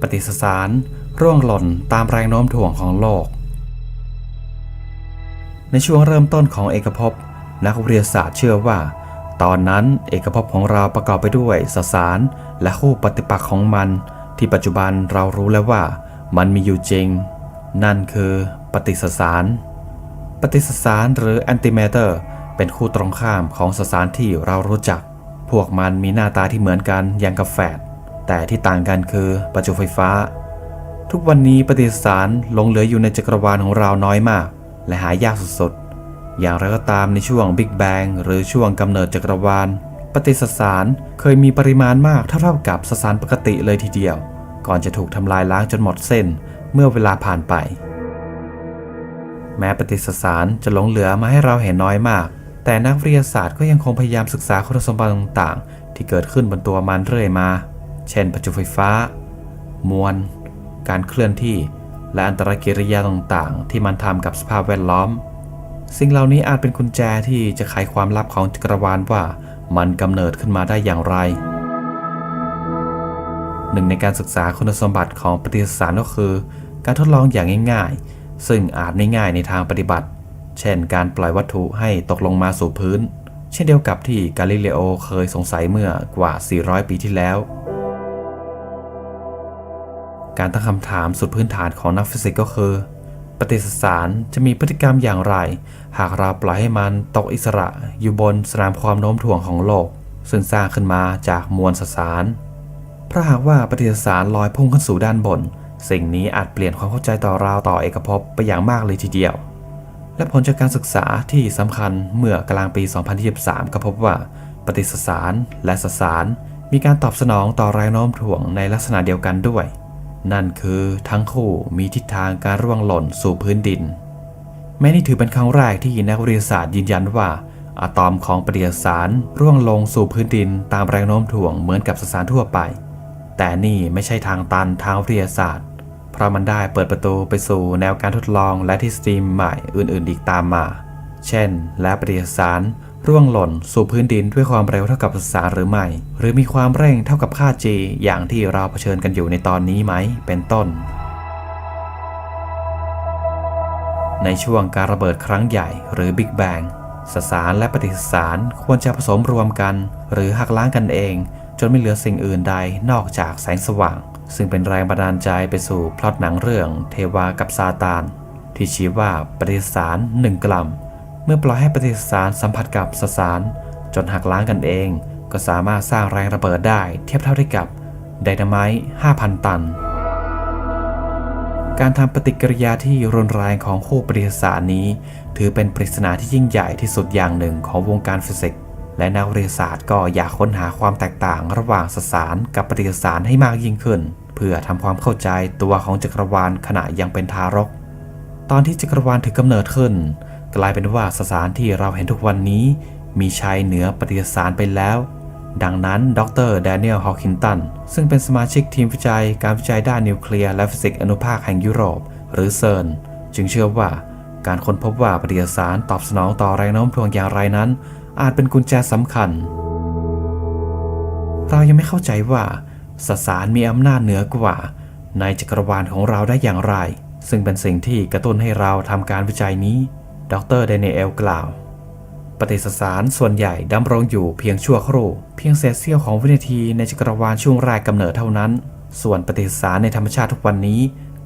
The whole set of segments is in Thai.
ปฏิสสารร่วงหล่นตามแรงโน้มถ่วงของโลก ในช่วงเริ่มต้นของเอกภพ นักวิทยาศาสตร์เชื่อว่า ตอนนั้นเอกภพของเราประกอบไปด้วยสสารและคู่ปฏิปักษ์ของมัน ที่ปัจจุบันเรารู้แล้วว่ามันมีอยู่จริง นั่นคือปฏิสสาร ปฏิสสารหรือแอนติเมเตอร์เป็นคู่ตรงข้ามของสสารที่เรารู้จัก พวกมันมีหน้าตาที่เหมือนกันอย่างกับแฝด แต่ที่ต่างกันคือประจุไฟฟ้า ทุกวันนี้ปฏิสสารหลงเหลืออยู่ในจักรวาลของเราน้อยมาก และหายากสุดๆ อย่างไรก็ตามในช่วงบิ๊กแบงหรือช่วงกำเนิดจักรวาล ปฏิสสารเคยมีปริมาณมากเท่าๆกับสสารปกติเลยทีเดียว ก่อนจะถูกทำลายล้างจนหมดเส้นเมื่อเวลาผ่านไป แม้ปฏิสสารจะหลงเหลือมาให้เราเห็นน้อยมาก แต่นักวิทยาศาสตร์ก็ยังคงพยายามศึกษาคุณสมบัติต่างๆ ที่เกิดขึ้นบนตัวมันเรื่อยมา เช่น ประจุไฟฟ้า มวล การเคลื่อนที่ และอันตรกิริยาต่างๆ ที่มันทำกับสภาพแวดล้อม สิ่งเหล่านี้อาจเป็นกุญแจที่จะไขความลับของจักรวาลว่ามันกำเนิดขึ้นมาได้อย่างไร หนึ่งในการศึกษาคุณสมบัติของปฏิสสารก็คือ การทดลองอย่างง่ายๆ ซึ่งอาจไม่ง่ายในทางปฏิบัติ เช่น การปล่อยวัตถุให้ตกลงมาสู่พื้น เช่นเดียวกับที่กาลิเลโอเคยสงสัยเมื่อกว่า 400 ปีที่แล้ว การตั้งคำถามสุดพื้นฐานของนักฟิสิกส์ก็คือ ปฏิสสารจะมีพฤติกรรมอย่างไร หากเราปล่อยให้มันตกอิสระอยู่บนสนามความโน้มถ่วงของโลก ซึ่งสร้างขึ้นมาจากมวลสสารเพราะหากว่าปฏิสสารลอยพุ่งขึ้นสู่ด้านบน สิ่งนี้อาจเปลี่ยนความเข้าใจต่อราวต่อเอกภพไปอย่างมากเลยทีเดียว และผลจากการศึกษาที่สำคัญเมื่อกลางปี 2023 ก็พบว่า ปฏิสสารและสสารมีการตอบสนองต่อแรงโน้มถ่วงในลักษณะเดียวกันด้วย นั่นคือทั้งคู่มีทิศทางการร่วงหล่นสู่พื้นดิน แม้นี่ถือเป็นครั้งแรกที่นักวิทยาศาสตร์ยืนยันว่า อะตอมของปฏิสารร่วงลงสู่พื้นดินตามแรงโน้มถ่วงเหมือนกับสสารทั่วไป แต่นี่ไม่ใช่ทางตันทางวิทยาศาสตร์ เพราะมันได้เปิดประตูไปสู่แนวการทดลองและทฤษฎีใหม่อื่นๆอีกตามมา เช่น และปฏิสาร ร่วงหล่นสู่พื้นดินด้วยความเร็วเท่ากับสสารหรือไม่ หรือมีความเร่งเท่ากับค่า g อย่างที่เราเผชิญกันอยู่ในตอนนี้ไหม เป็นต้น ในช่วงการระเบิดครั้งใหญ่หรือ Big Bang สสารและปฏิสสารควรจะผสมรวมกัน หรือหักล้างกันเอง จนไม่เหลือสิ่งอื่นใดนอกจากแสงสว่าง ซึ่งเป็นแรงบันดาลใจไปสู่พล็อตหนังเรื่องเทวากับซาตาน ที่ชี้ว่าปฏิสสาร1กรัม เมื่อปล่อยให้ปฏิสสารสัมผัสกับสสาร จนหักล้างกันเอง ก็สามารถสร้างแรงระเบิดได้เทียบเท่าได้กับไดนาไมต์5,000 ตัน การทำปฏิกิริยาที่รุนแรงของคู่ปฏิสารนี้ ถือเป็นปริศนาที่ยิ่งใหญ่ที่สุดอย่างหนึ่งของวงการฟิสิกส์และนักวิทยาศาสตร์ก็อยากค้นหาความแตกต่างระหว่างสสารกับปฏิสสารให้มากยิ่งขึ้น เพื่อทำความเข้าใจตัวของจักรวาลขณะยังเป็นทารก ตอนที่จักรวาลถือกำเนิดขึ้น กลายเป็นว่าสสารที่เราเห็นทุกวันนี้มีชัยเหนือปฏิสารไปแล้ว ดังนั้นดรแดเนียลฮอคินตันซึ่งเป็นสมาชิกทีมวิจัยการวิจัยด้านนิวเคลียร์และฟิสิกส์อนุภาคแห่งยุโรป หรือเซิร์นจึงเชื่อว่าการค้นพบว่าปฏิสารตอบสนองต่อแรงโน้มถ่วงอย่างไรนั้น อาจเป็นกุญแจสำคัญ เรายังไม่เข้าใจว่าสสารมีอำนาจเหนือกว่า ในจักรวาลของเราได้อย่างไร ซึ่งเป็นสิ่งที่กระตุ้นให้เราทำการวิจัยนี้ ดรเดเนเอลกล่าว ปฏิสสารส่วนใหญ่ดำรงอยู่เพียงชั่วครู่ เพียงเศษเสี้ยวของวินาทีในจักรวาลช่วงแรกกำเนิดเท่านั้น ส่วนปฏิสสารในธรรมชาติทุกวันนี้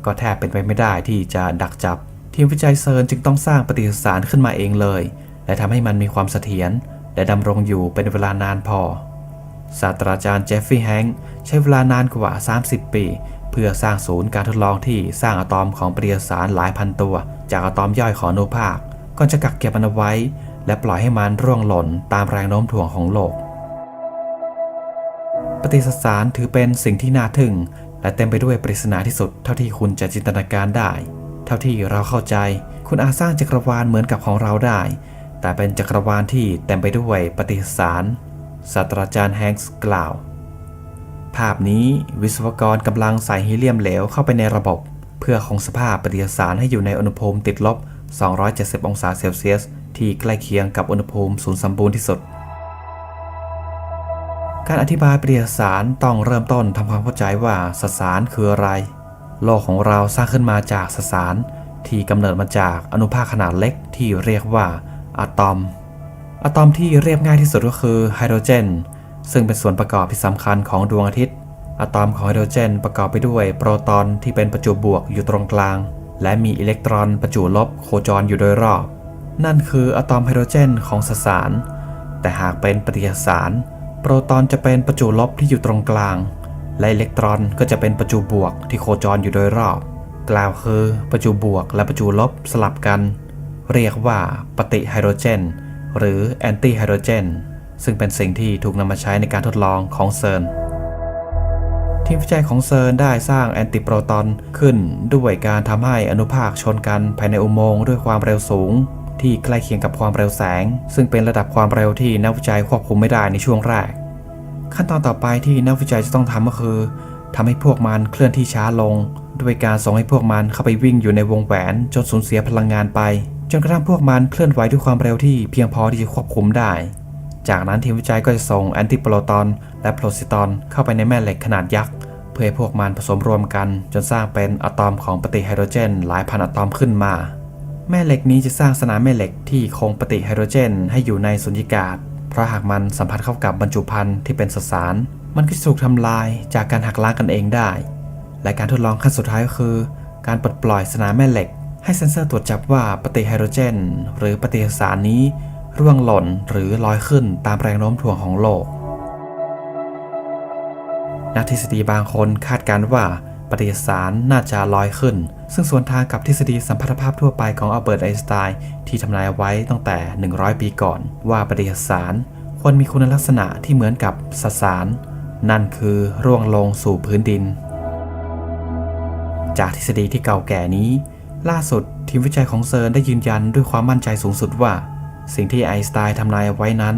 ก็แทบเป็นไปไม่ได้ที่จะดักจับ ทีมวิจัยเซิร์นจึงต้องสร้างปฏิสสารขึ้นมาเองเลย และทำให้มันมีความเสถียรและดำรงอยู่เป็นเวลานานพอศาสตราจารย์เจฟฟี่แฮงค์ใช้เวลานานกว่า 30 ปี เพื่อสร้างศูนย์การทดลองที่สร้างอะตอมของปฏิสารหลายพันตัว จากอะตอมย่อยของอนุภาค ก่อนจะกักเก็บมันเอาไว้ และปล่อยให้มันร่วงหล่นตามแรงโน้มถ่วงของโลก ปฏิสสารถือเป็นสิ่งที่น่าทึ่ง และเต็มไปด้วยปริศนาที่สุด เท่าที่คุณจะจินตนาการได้ เท่าที่เราเข้าใจ คุณอาจสร้างจักรวาลเหมือนกับของเราได้ แต่เป็นจักรวาลที่เต็มไปด้วยปฏิสารศาสตราจารย์แฮงส์กล่าว ภาพนี้วิศวกรกำลังใส่ฮีเลียมเหลวเข้าไปในระบบ เพื่อคงสภาพปฏิสารให้อยู่ในอุณหภูมิติดลบ 270 องศาเซลเซียส ที่ใกล้เคียงกับอุณหภูมิศูนย์สมบูรณ์ที่สุด การอธิบายปริยสารต้องเริ่มต้นทำความเข้าใจว่าสสารคืออะไร โลกของเราสร้างขึ้นมาจากสสารที่กำเนิดมาจากอนุภาคขนาดเล็กที่เรียกว่าอะตอม อะตอมที่เรียบง่ายที่สุดก็คือไฮโดรเจน ซึ่งเป็นส่วนประกอบที่สำคัญของดวงอาทิตย์อะตอมของไฮโดรเจนประกอบไปด้วยโปรตอนที่เป็นประจุบวกอยู่ตรงกลาง และมีอิเล็กตรอนประจุลบโคจรอยู่โดยรอบ นั่นคืออะตอมไฮโดรเจนของสสาร แต่หากเป็นปฏิกิริยาสาร โปรตอนจะเป็นประจุลบที่อยู่ตรงกลาง และอิเล็กตรอนก็จะเป็นประจุบวกที่โคจรอยู่โดยรอบ กล่าวคือประจุบวกและประจุลบสลับกัน เรียกว่าปฏิไฮโดรเจน หรือแอนตี้ไฮโดรเจนซึ่งเป็นสิ่งที่ถูกนำมาใช้ในการทดลองของเซิร์น ทีมวิจัยของเซิร์นได้สร้างแอนติโปรตอนขึ้นด้วยการทำให้อนุภาคชนกันภายในอุโมงค์ด้วยความเร็วสูง ที่ใกล้เคียงกับความเร็วแสง ซึ่งเป็นระดับความเร็วที่นักวิจัยควบคุมไม่ได้ในช่วงแรก ขั้นตอนต่อไปที่นักวิจัยจะต้องทำก็คือทำให้พวกมันเคลื่อนที่ช้าลง ด้วยการส่งให้พวกมันเข้าไปวิ่งอยู่ในวงแหวนจนสูญเสียพลังงานไป จนกระทั่งพวกมันเคลื่อนไหวด้วยความเร็วที่เพียงพอที่จะควบคุมได้ จากนั้นทีมวิจัยก็จะส่งแอนติโปรตอน และโพรซิตอนเข้าไปในแม่เหล็กขนาดยักษ์ เพื่อให้พวกมันผสมรวมกัน จนสร้างเป็นอะตอมของปฏิไฮโดรเจน หลายพันอะตอมขึ้นมา แม่เหล็กนี้จะสร้างสนามแม่เหล็กที่คงปฏิไฮโดรเจน ให้อยู่ในสุญญากาศ เพราะหากมันสัมผัสเข้ากับบรรจุภัณฑ์ที่เป็นสสาร มันก็จะถูกทำลายจากการหักล้างกันเองได้ และการทดลองขั้นสุดท้ายก็คือ การปลดปล่อยสนามแม่เหล็ก ให้เซ็นเซอร์ตรวจจับว่าปฏิไฮโดรเจน หรือปฏิสารนี้ร่วงหล่นหรือลอยขึ้นตามแรงโน้มถ่วงของโลก นักทฤษฎีบางคนคาดการณ์ว่าปฏิสารน่าจะลอยขึ้น ซึ่งสวนทางกับทฤษฎีสัมพัทธภาพทั่วไปของอัลเบิร์ตไอน์สไตน์ที่ทำนายไว้ตั้งแต่ 100 ปีก่อน ว่าปฏิสารควรมีคุณลักษณะที่เหมือนกับสสาร นั่นคือร่วงลงสู่พื้นดิน จากทฤษฎีที่เก่าแก่นี้ ล่าสุดทีมวิจัยของเซิร์นได้ยืนยันด้วยความมั่นใจสูงสุดว่า สิ่งที่ไอน์สไตน์ทำนายไว้นั้น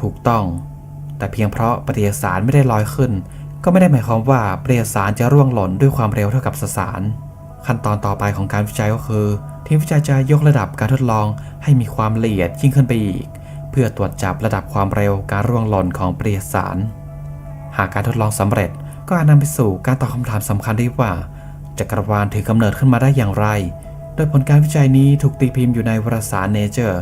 ถูกต้อง แต่เพียงเพราะปฏิยสารไม่ได้ลอยขึ้น ก็ไม่ได้หมายความว่าเปฏิกิริยสารจะร่วงหล่นด้วยความเร็วเท่ากับสสาร ขั้นตอนต่อไปของการวิจัยก็คือ ทีมวิจัยจะยกระดับการทดลองให้มีความละเอียดยิ่งขึ้นไปอีก เพื่อตรวจจับระดับความเร็วการร่วงหล่นของเปฏิกิริยสาร หากการทดลองสำเร็จก็อาจนำไปสู่การตอบคำถามสำคัญได้ว่าจักรวาลถือกำเนิดขึ้นมาได้อย่างไร โดยผลการวิจัยนี้ถูกตีพิมพ์อยู่ในวารสาร Nature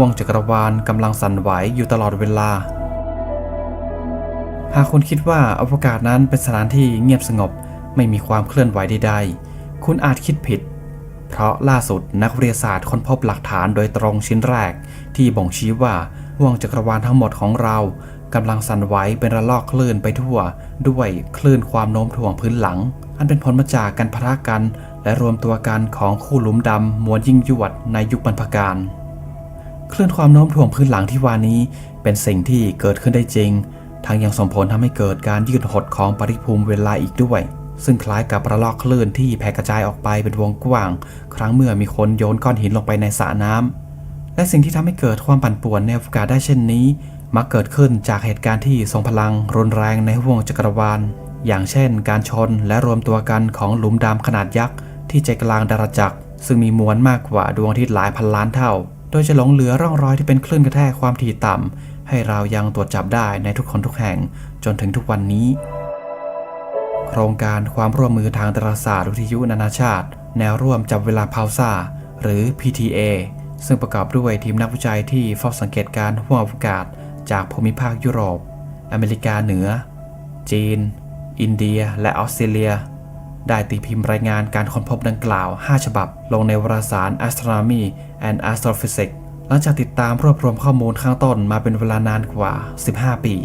ห่วงจักรวาลกำลังสั่นไหวอยู่ตลอดเวลา หากคุณคิดว่าอวกาศนั้นเป็นสถานที่เงียบสงบไม่มีความเคลื่อนไหวใดๆ คุณอาจคิดผิด เพราะล่าสุดนักวิทยาศาสตร์ค้นพบหลักฐานโดยตรงชิ้นแรก ที่บ่งชี้ว่าห่วงจักรวาลทั้งหมดของเรากำลังสั่นไหวเป็นระลอกคลื่นไปทั่ว ด้วยคลื่นความโน้มถ่วงพื้นหลัง อันเป็นผลมาจากการพะทะกัน และรวมตัวกันของคู่หลุมดำมวลยิ่งยวดในยุคบรรพกาล คลื่นความโน้มถ่วงพื้นหลังที่ว่านี้เป็นสิ่งที่เกิดขึ้นได้จริง ทั้งยังส่งผลทำให้เกิดการยืดหดของปริภูมิเวลาอีกด้วย ซึ่งคล้ายกับระลอกคลื่นที่แผ่กระจายออกไปเป็นวงกว้าง ครั้งเมื่อมีคนโยนก้อนหินลงไปในสระน้ำและสิ่งที่ทำให้เกิดความปั่นป่วนในอวกาศได้เช่นนี้ มักเกิดขึ้นจากเหตุการณ์ที่ทรงพลังรุนแรงในห่วงจักรวาล อย่างเช่น การชนและรวมตัวกันของหลุมดำขนาดยักษ์ที่ใจกลางดาราจักรซึ่งมีมวลมากกว่าดวงอาทิตย์หลายพันล้านเท่า โดยจะหลงเหลือร่องรอยที่เป็นคลื่นกระแทกความถี่ต่ำ ให้เรายังตรวจจับได้ในทุกคนทุกแห่งจนถึงทุกวันนี้ โครงการความร่วมมือทางดาราศาสตร์วิทยุนานาชาติ แนวร่วมจับเวลาพาวซาหรือ PTA ซึ่งประกอบด้วยทีมนักวิจัยที่เฝ้าสังเกตการณ์ห้วงอวกาศ จากภูมิภาคยุโรป อเมริกาเหนือ จีน อินเดีย และออสเตรเลีย ได้ตีพิมพ์รายงานการค้นพบดังกล่าว 5 ฉบับ ลงในวารสาร Astronomy and Astrophysics หลังจากติดตามรวบรวมข้อมูลข้างต้นมาเป็นเวลานานกว่า 15 ปี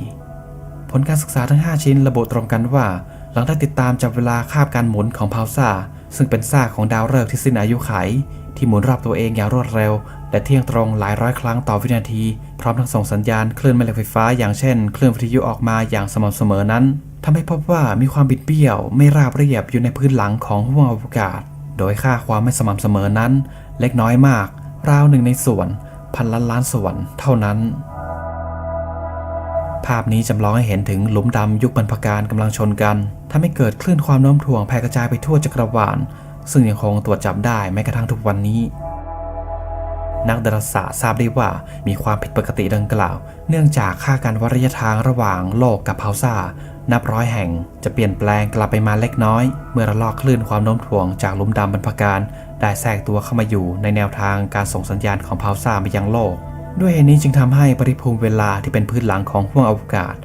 ผลการศึกษาทั้ง 5 ชิ้นระบุตรงกันว่า หลังได้ติดตามจับเวลาคาบการหมุนของพาวซาซึ่งเป็นซากของดาวฤกษ์ที่สิ้นอายุไข ที่หมุนรอบตัวเองอย่างรวดเร็ว และเที่ยงตรงหลายร้อยครั้งต่อวินาที พร้อมทั้งส่งสัญญาณคลื่นแม่เหล็กไฟฟ้า อย่างเช่นคลื่นวิทยุออกมาอย่างสม่ำเสมอนั้น ทำให้พบว่ามีความบิดเบี้ยวไม่ราบเรียบอยู่ในพื้นหลังของห้วงอวกาศ โดยค่าความไม่สม่ำเสมอนั้น เล็กน้อยมาก ราวหนึ่งในส่วนพันล้านล้านส่วนเท่านั้น ภาพนี้จำลองให้เห็นถึงหลุมดำยุคบรรพการกำลังชนกันทำให้เกิดคลื่นความโน้มถ่วงแผ่กระจายไปทั่วจักรวาลซึ่งยังคงตรวจจับได้แม้กระทั่งทุกวันนี้ นักดาราศาสตร์ทราบได้ว่ามีความผิดปกติดังกล่าว เนื่องจากค่าการวัดระยะทางระหว่างโลกกับพาวซ่านับร้อยแห่ง จะเปลี่ยนแปลงกลับไปมาเล็กน้อย เมื่อระลอกคลื่นความโน้มถ่วงจากลุมดำบรรพการ ได้แทรกตัวเข้ามาอยู่ในแนวทางการส่งสัญญาณของพาวซ่ามายังโลก ด้วยเหตุนี้จึงทำให้ปริภูมิเวลาที่เป็นพื้นหลังของห้วงอวกาศ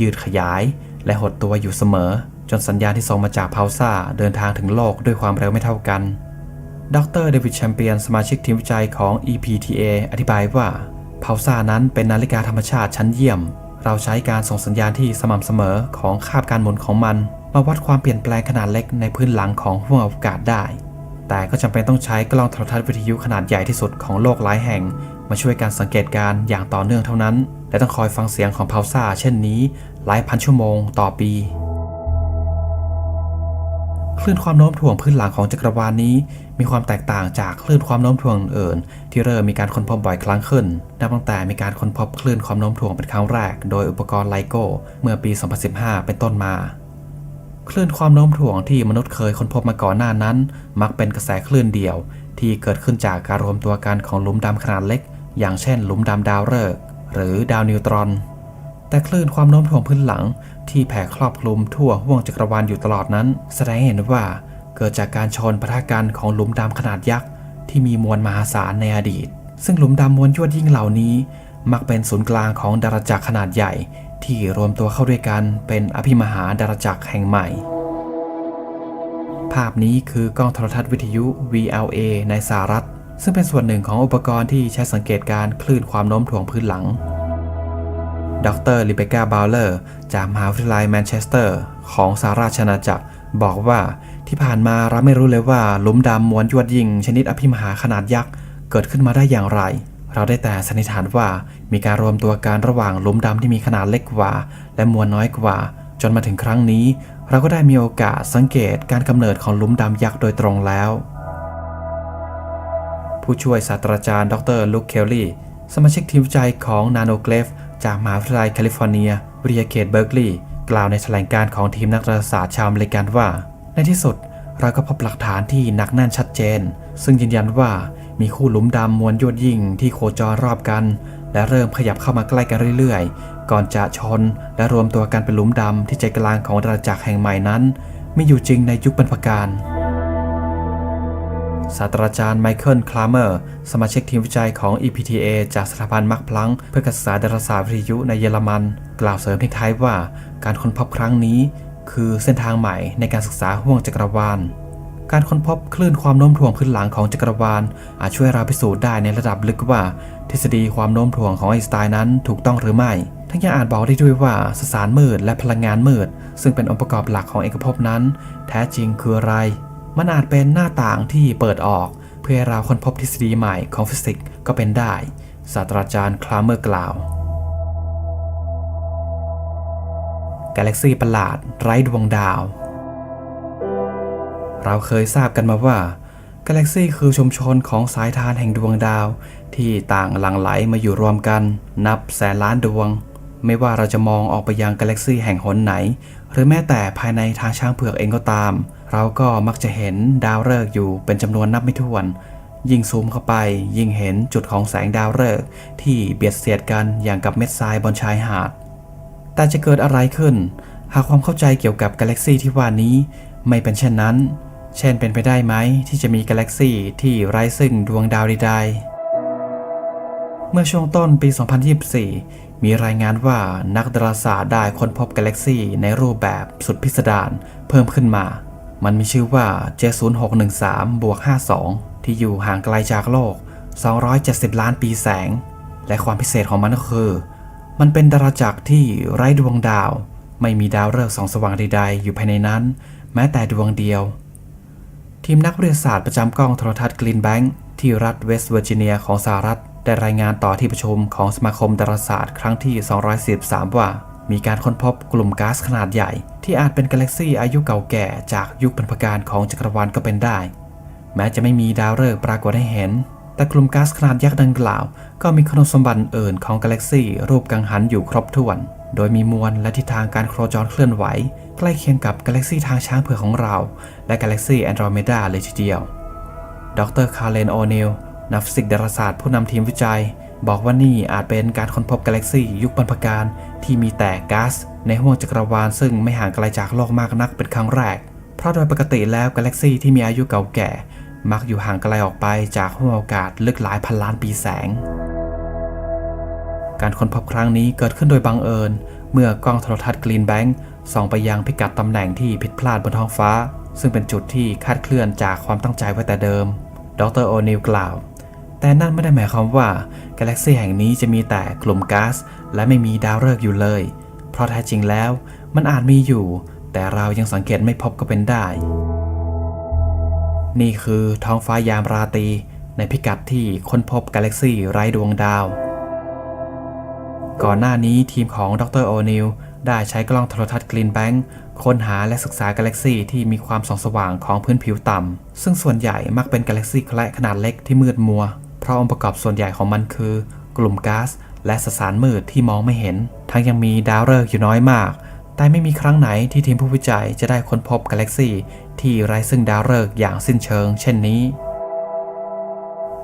ยืดขยาย และหดตัวอยู่เสมอ จนสัญญาณที่ส่งมาจากพาวซ่าเดินทางถึงโลกด้วยความเร็วไม่เท่ากัน ดรเดวิดแชมเปียนสมาชิกทีมวิจัยของ EPTA อธิบายว่าพาวซ่านั้นเป็นนาฬิกาธรรมชาติชั้นเยี่ยม เราใช้การส่งสัญญาณที่สม่ำเสมอของคาบการหมุนของมัน มาวัดความเปลี่ยนแปลงขนาดเล็กในพื้นหลังของห้วงอวกาศได้ แต่ก็จำเป็นต้องใช้กล้องโทรทัศน์วิทยุขนาดใหญ่ที่สุดของโลกหลายแห่ง มาช่วยการสังเกตการอย่างต่อเนื่องเท่านั้น และต้องคอยฟังเสียงของพาวซ่าเช่นนี้ หลายพันชั่วโมงต่อปี คลื่นความโน้มถ่วงพื้นหลังของจักรวาลนี้ มีความแตกต่างจากคลื่นความโน้มถ่วงอื่น ที่เริ่มมีการค้นพบบ่อยครั้งขึ้น นับตั้งแต่มีการค้นพบคลื่นความโน้มถ่วงเป็นครั้งแรก โดยอุปกรณ์ไลโก้เมื่อปี 2015 เป็นต้นมา คลื่นความโน้มถ่วงที่มนุษย์เคยค้นพบมาก่อนหน้านั้น มักเป็นกระแสคลื่นเดียว ที่เกิดขึ้นจากการรวมตัวกันของหลุมดำขนาดเล็ก อย่างเช่น หลุมดำดาวฤกษ์หรือดาวนิวตรอน แต่คลื่นความโน้มถ่วงพื้นหลังที่แผ่ครอบคลุมทั่วห้วงจักรวาลอยู่ตลอดนั้น แสดงเห็นว่าเกิดจากการชนปะทะกันของหลุมดำขนาดยักษ์ที่มีมวลมหาศาลในอดีต ซึ่งหลุมดำมวลยวดยิ่งเหล่านี้ มักเป็นศูนย์กลางของดาราจักรขนาดใหญ่ ที่รวมตัวเข้าด้วยกันเป็นอภิมหาดาราจักรแห่งใหม่ ภาพนี้คือกล้องโทรทัศน์วิทยุ VLA ในสหรัฐ ซึ่งเป็นส่วนหนึ่งของอุปกรณ์ที่ใช้สังเกตการคลื่นความโน้มถ่วงพื้นหลัง ดรลิเบกาบาวเลอร์ จากมหาวิทยาลัยแมนเชสเตอร์ ของสหราชอาจักร บอกว่าที่ผ่านมาเราไม่รู้เลยว่าหลุมดำมวลยวดยิง ชนิดอภิมหาขนาดยักษ์ เกิดขึ้นมาได้อย่างไร เราได้แต่สันนิษฐานว่ามีการรวมตัวกันระหว่างหลุมดำที่มีขนาดเล็กกว่า และมวลน้อยกว่า จนมาถึงครั้งนี้ เราก็ได้มีโอกาสสังเกตการกำเนิดของหลุมดำยักษ์โดยตรงแล้ว ผู้ช่วยศาสตราจารย์ ดรลุคเคลลี่สมาชิกทีมวิจัยของนาโนเกลฟ จากมหาวิทยาลัยแคลิฟอร์เนียวิยาเขตเบิร์กลีย์กล่าวในแถลงการของทีมนักดาราศาสตร์ชาวอเมริกันว่า ในที่สุดเราก็พบหลักฐานที่หนักแน่นชัดเจน ซึ่งยืนยันว่ามีคู่หลุมดำมวลยวดยิ่งที่โคจรรอบกัน และเริ่มขยับเข้ามาใกล้กันเรื่อยๆ ก่อนจะชน และรวมตัวกันเป็นหลุมดำที่ใจกลางของดาราจักรแห่งใหม่นั้น มีอยู่จริงในยุคบรรพกาล ศาสตราจารย์ไมเคิล คลาเมอร์ สมาชิกทีมวิจัยของ EPTA จากสถาบันมักพลังเพื่อการศึกษาดาราศาสตร์วิทยุในเยอรมัน กล่าวเสริมทิ้งท้ายว่าการค้นพบครั้งนี้ คือเส้นทางใหม่ในการศึกษาห้วงจักรวาล การค้นพบคลื่นความโน้มถ่วงพื้นหลังของจักรวาล อาจช่วยเราพิสูจน์ได้ในระดับลึกว่า ทฤษฎีความโน้มถ่วงของไอน์สไตน์นั้นถูกต้องหรือไม่ ทั้งยังอาจบอกได้ด้วยว่าสสารมืดและพลังงานมืด ซึ่งเป็นองค์ประกอบหลักของเอกภพนั้น แท้จริงคืออะไร มันอาจเป็นหน้าต่างที่เปิดออก เพื่อเราค้นพบทฤษฎีใหม่ของฟิสิกส์ก็เป็นได้ ศาสตราจารย์คลาเมอร์กล่าว กาแล็กซีประหลาดไร้ดวงดาว เราเคยทราบกันมาว่ากาแล็กซีคือชุมชนของสายทานแห่งดวงดาว ที่ต่างหลั่งไหลมาอยู่รวมกัน นับแสนล้านดวง ไม่ว่าเราจะมองออกไปยังกาแล็กซีแห่งหนไหน หรือแม้แต่ภายในทางช้างเผือกเองก็ตาม เราก็มักจะเห็นดาวฤกษ์อยู่เป็นจำนวนนับไม่ถ้วน ยิ่งซูมเข้าไป ยิ่งเห็นจุดของแสงดาวฤกษ์ที่เบียดเสียดกันอย่างกับเม็ดทรายบนชายหาด แต่จะเกิดอะไรขึ้น หากความเข้าใจเกี่ยวกับกาแล็กซีที่ว่านี้ ไม่เป็นเช่นนั้น เช่นเป็นไปได้ไหมที่จะมีกาแล็กซีที่ไร้ซึ่งดวงดาวใดๆเมื่อช่วงต้นปี 2024 มีรายงานว่านักดาราศาสตร์ได้ค้นพบกาแล็กซีในรูปแบบสุดพิสดารเพิ่มขึ้นมา มันมีชื่อว่า J0613 บวก52 ที่อยู่ห่างไกลจากโลก 270 ล้านปีแสง และความพิเศษของมันก็คือ มันเป็นดาราจักรที่ไร้ดวงดาว ไม่มีดาวฤกษ์สองสว่างใดๆ อยู่ภายในนั้น แม้แต่ดวงเดียว ทีมนักวิทยาศาสตร์ประจำกล้องโทรทัศน์กรีนแบงค์ที่รัฐเวสต์เวอร์จิเนียของสหรัฐ ได้รายงานต่อที่ประชุมของสมาคมดาราศาสตร์ครั้งที่ 243 ว่า มีการค้นพบกลุ่มก๊าซขนาดใหญ่ ที่อาจเป็นกาแล็กซีอายุเก่าแก่จากยุคบรรพกาลของจักรวาลก็เป็นได้ แม้จะไม่มีดาวฤกษ์ปรากฏให้เห็น แต่กลุ่มก๊าซขนาดยักษ์ดังกล่าว ก็มีคุณสมบัติอื่นของกาแล็กซีรูปกังหันอยู่ครบถ้วน โดยมีมวลและทิศทางการโคจรเคลื่อนไหว ใกล้เคียงกับกาแล็กซีทางช้างเผือกของเรา และกาแล็กซีแอนโดรเมดาเลยทีเดียว ดรคาร์เลนโอนิล นักฟิสิกส์ดาราศาสตร์ผู้นำทีมวิจัย บอกว่านี่อาจเป็นการค้นพบกาแล็กซียุคบรรพการที่มีแต่ก๊าซในห้วงจักรวาลซึ่งไม่ห่างไกลจากโลกมากนักเป็นครั้งแรก เพราะโดยปกติแล้วกาแล็กซีที่มีอายุเก่าแก่ มักอยู่ห่างไกลออกไปจากห้วงอากาศลึกหลายพันล้านปีแสง การค้นพบครั้งนี้เกิดขึ้นโดยบังเอิญ เมื่อกล้องโทรทัศน์กรีนแบงค์ส่องไปยังพิกัดตำแหน่งที่ผิดพลาดบนท้องฟ้า ซึ่งเป็นจุดที่คาดเคลื่อนจากความตั้งใจไว้แต่เดิม ดรโอนิลกล่าว แต่นั่นไม่ได้หมายความว่ากาแล็กซีแห่งนี้จะมีแต่กลุ่มก๊าซและไม่มีดาวฤกษ์อยู่เลย เพราะแท้จริงแล้วมันอาจมีอยู่ แต่เรายังสังเกตไม่พบก็เป็นได้ นี่คือท้องฟ้ายามราตรีในพิกัดที่ค้นพบกาแล็กซีไร้ดวงดาว ก่อนหน้านี้ทีมของดรโอนิลได้ใช้กล้องโทรทัศน์กรีนแบงค์ค้นหาและศึกษากาแล็กซีที่มีความส่องสว่างของพื้นผิวต่ำ ซึ่งส่วนใหญ่มักเป็นกาแล็กซีแคละขนาดเล็กที่มืดมัว เพราะองค์ประกอบส่วนใหญ่ของมันคือ กลุ่มก๊าซและสสารมืดที่มองไม่เห็น ทั้งยังมีดาวฤกษ์อยู่น้อยมาก แต่ไม่มีครั้งไหนที่ทีมผู้วิจัยจะได้ค้นพบกาแล็กซีที่ไร้ซึ่งดาวฤกษ์อย่างสิ้นเชิง เช่นนี้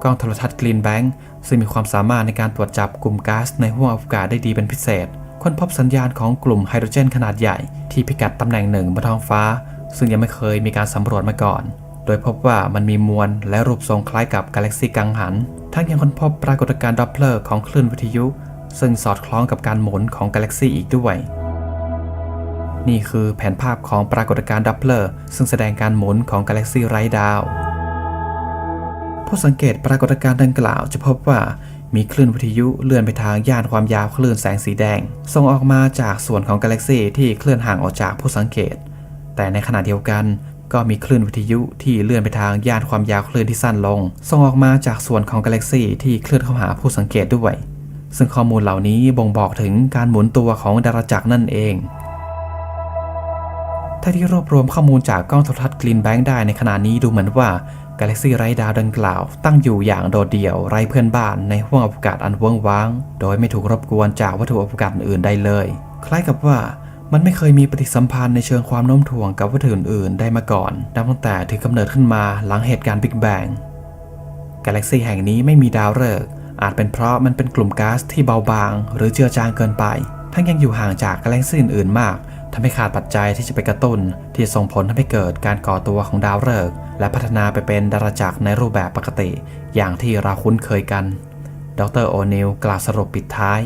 กล้องโทรทัศน์กรีนแบงค์ซึ่งมีความสามารถในการตรวจจับกลุ่มก๊าซในห้วงอวกาศได้ดีเป็นพิเศษ ค้นพบสัญญาณของกลุ่มไฮโดรเจนขนาดใหญ่ที่พิกัดตำแหน่งหนึ่งบนท้องฟ้า ซึ่งยังไม่เคยมีการสำรวจมาก่อน ดยพบว่ามันมีมวลและรูปทรงคล้ายกับกาแล็กซีกังหัน ทั้งยังค้นพบปรากฏการณ์ดอปเพลอร์ของคลื่นวิทยุ ซึ่งสอดคล้องกับการหมุนของกาแล็กซีอีกด้วยนี่คือแผนภาพของปรากฏการณ์ดับเพลอร์ซึ่งแสดงการหมุนของกาแล็กซีไร้ดาว ผู้สังเกตปรากฏการณ์ดังกล่าวจะพบว่ามีคลื่นวิทยุเลื่อนไปทางย่านความยาวคลื่นแสงสีแดง ส่งออกมาจากส่วนของกาแล็กซีที่เคลื่อนห่างออกจากผู้สังเกต แต่ในขณะเดียวกัน ก็มีคลื่นวิทยุที่เลื่อนไปทางย่านความยาวคลื่นที่สั้นลง ส่งออกมาจากส่วนของกาแล็กซีที่เคลื่อนเข้าหาผู้สังเกตด้วย ซึ่งข้อมูลเหล่านี้บ่งบอกถึงการหมุนตัวของดาราจักรนั่นเอง ถ้าที่รวบรวมข้อมูลจากกล้องโทรทัศน์กรีนแบงค์ได้ในขณะนี้ดูเหมือนว่ากาแล็กซีไร้ดาวดังกล่าว ตั้งอยู่อย่างโดดเดี่ยวไร้เพื่อนบ้านในห้วงอวกาศอันเวิ้งว้าง โดยไม่ถูกรบกวนจากวัตถุอวกาศอื่นใดเลย คล้ายกับว่า มันไม่เคยมีปฏิสัมพันธ์ในเชิงความโน้มถ่วงกับวัตถุอื่นๆ ได้มาก่อนนับตั้งแต่ถือกำเนิดขึ้นมาหลังเหตุการณ์บิ๊กแบงกาแล็กซีแห่งนี้ไม่มีดาวฤกษ์อาจเป็นเพราะมันเป็นกลุ่มก๊าซที่เบาบาง หรือเจือจางเกินไป ทั้งยังอยู่ห่างจากกาแล็กซีอื่นๆ มากทำให้ขาดปัจจัยที่จะไปกระตุ้น ที่ส่งผลทำให้เกิดการก่อตัวของดาวฤกษ์และพัฒนาไปเป็นดาราจักรในรูปแบบปกติ อย่างที่เราคุ้นเคยกัน ดรโอนิลกล่าวสรุปปิดท้าย